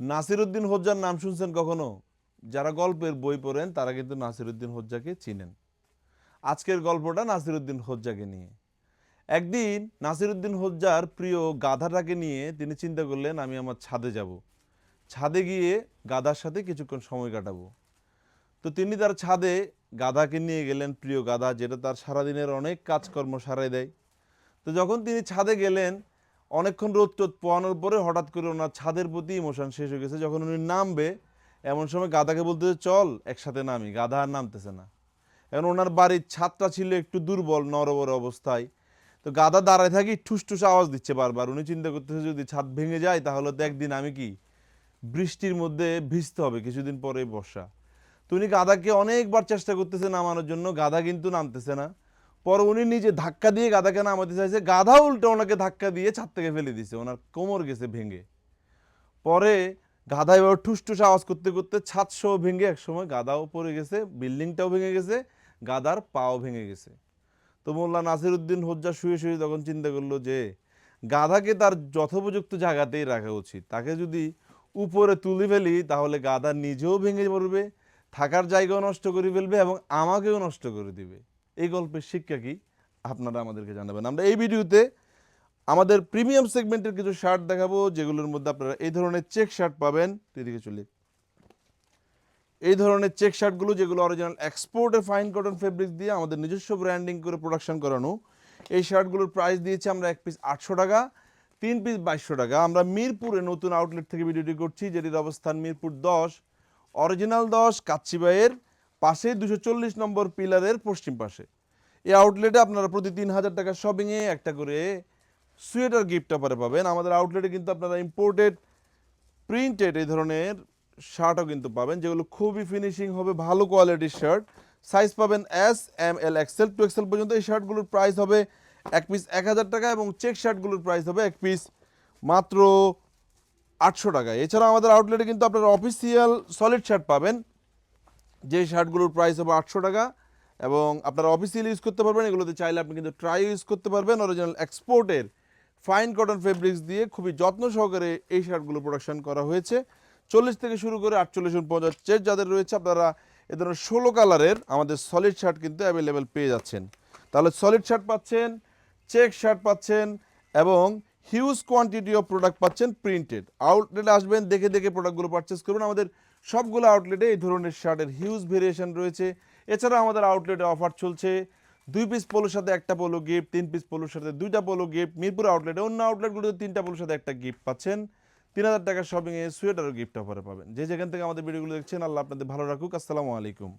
নাসিরুদ্দিন হোজ্জার নাম শুনছেন কখনো? যারা গল্পের বই পড়েন, তারা কিন্তু নাসিরুদ্দিন হোজ্জাকে চিনেন। আজকের গল্পটা নাসিরুদ্দিন হোজ্জাকে নিয়ে। একদিন নাসিরুদ্দিন হোজ্জার প্রিয় গাধাটাকে নিয়ে তিনি চিন্তা করলেন, আমি আমার ছাদে যাব। ছাদে গিয়ে গাধার সাথে কিছুক্ষণ সময় কাটাবো। তো তিনি তার ছাদে গাধাকে নিয়ে গেলেন, প্রিয় গাধা, যেটা তার সারাদিনের অনেক কাজকর্ম সারাই দেয়। তো যখন তিনি ছাদে গেলেন অনেকক্ষণ রোদ টোদ পোয়ানোর পরে হঠাৎ করে ওনার ছাদের প্রতি ইমোশন শেষ হয়ে গেছে। যখন উনি নামবে, এমন সময় গাধাকে বলতে চল, একসাথে নামি। গাধা আর নামতেছে না। এখন ওনার বাড়ির ছাদটা ছিল একটু দুর্বল, নরবর অবস্থায়। তো গাধা দাঁড়ায় থাকি ঠুস ঠুস আওয়াজ দিচ্ছে বারবার। উনি চিন্তা করতেছে, যদি ছাদ ভেঙে যায়, তাহলে তো একদিন আমি কি বৃষ্টির মধ্যে ভিজতে হবে, কিছুদিন পরে বর্ষা। তো উনি গাধাকে অনেকবার চেষ্টা করতেছে নামানোর জন্য। গাধা কিন্তু নামতেছে না। পরে উনি নিজে ধাক্কা দিয়ে গাধাকে নামাতে চাইছে, গাধা উল্টো ওনাকে ধাক্কা দিয়ে ছাদ থেকে ফেলে দিছে, ওনার কোমর গেছে ভেঙে। পরে গাধা এবার ঠুস ঠুস আওয়াজ করতে করতে ছাদ সহ ভেঙে একসময় গাধাও পড়ে গেছে, বিল্ডিংটাও ভেঙে গেছে গাদার পাও ভেঙে গেছে। তো মোল্লা নাসিরুদ্দিন হোজ্জা শুয়ে শুয়ে তখন চিন্তা করল যে, গাধাকে তার যথোপযুক্ত জায়গাতেই রাখা উচিত। তাকে যদি উপরে তুলে ফেলি, তাহলে গাধা নিজেও ভেঙে পড়বে, থাকার জায়গাও নষ্ট করে ফেলবে এবং আমাকেও নষ্ট করে দিবে। এই গল্পের শিক্ষা কি? আপনারা আমাদেরকে জানাবেন। আমরা এই ভিডিওতে আমাদের প্রিমিয়াম সেগমেন্টের কিছু শার্ট দেখাবো, যেগুলোর মধ্যে আপনারা এই ধরনের চেক শার্ট পাবেন। এদিকে চলে। এই ধরনের চেক শার্টগুলো যেগুলো অরিজিনাল এক্সপোর্টের ফাইন কটন ফেব্রিক দিয়ে আমাদের নিজস্ব ব্র্যান্ডিং করে প্রোডাকশন করানো, এই শার্টগুলোর প্রাইস দিয়েছি আমরা এক পিস আটশো টাকা, তিন পিস বাইশশো টাকা। আমরা মিরপুরে নতুন আউটলেট থেকে ভিডিওটি করছি, যেটির অবস্থান মিরপুর দশ অরিজিনাল দশ কাচ্চিবাইয়ের পাশে দুশো চল্লিশ নম্বর পিলারের পশ্চিম পাশে। এই আউটলেটে আপনারা প্রতি তিন হাজার টাকা শপিংয়ে একটা করে সোয়েটার গিফট অফারে পাবেন। আমাদের আউটলেটে কিন্তু আপনারা ইম্পোর্টেড প্রিন্টেড এই ধরনের শার্টও কিন্তু পাবেন, যেগুলো খুবই ফিনিশিং হবে, ভালো কোয়ালিটির শার্ট সাইজ পাবেন S M L XL two XL পর্যন্ত এই শার্টগুলোর প্রাইস হবে এক পিস এক হাজার টাকা এবং চেক শার্টগুলোর প্রাইস হবে এক পিস মাত্র আটশো টাকা এছাড়া আমাদের আউটলেটে কিন্তু আপনারা অফিসিয়াল সলিড শার্ট পাবেন। যে শার্টগুলোর প্রাইস হবে আটশো টাকা এবং আপনারা অফিসিয়ালি ইউজ করতে পারবেন, এগুলোতে চাইলে আপনি কিন্তু ট্রাই ইউজ করতে পারবেন। অরিজিনাল এক্সপোর্টের ফাইন কটন ফেব্রিক্স দিয়ে খুবই যত্ন সহকারে এই শার্টগুলো প্রোডাকশন করা হয়েছে। চল্লিশ থেকে শুরু করে আটচল্লিশ পঞ্চাশ চেট যাদের রয়েছে, আপনারা এ ধরনের ষোলো কালারের আমাদের সলিড শার্ট কিন্তু অ্যাভেলেবেল পেয়ে যাচ্ছেন। তাহলে সলিড শার্ট পাচ্ছেন চেক শার্ট পাচ্ছেন এবং হিউজ কোয়ান্টিটি অফ প্রোডাক্ট পাচ্ছেন প্রিন্টেড আউটলেটে আসবেন, দেখে দেখে প্রোডাক্টগুলো পারচেস করুন আমাদের সবগুলো আউটলেটে এই ধরনের শার্টের হিউজ ভেরিয়েশন রয়েছে। এছাড়া আমাদের আউটলেটে অফার চলছে। দুই পিস পোলোর সাথে একটা পোলো গিফট তিন পিস পোলোর সাথে দুইটা পোলো গিফট মিরপুর আউটলেটে অন্য আউটলেটগুলোতে তিনটা পোলোর সাথে একটা গিফট পাচ্ছেন। তিন হাজার টাকার শপিংয়ে সোয়েটারও গিফট অফারে পাবেন। যে যেখান থেকে আমাদের ভিডিওগুলো দেখছেন, আল্লাহ আপনাদের ভালো রাখুক। আসসালামু আলাইকুম।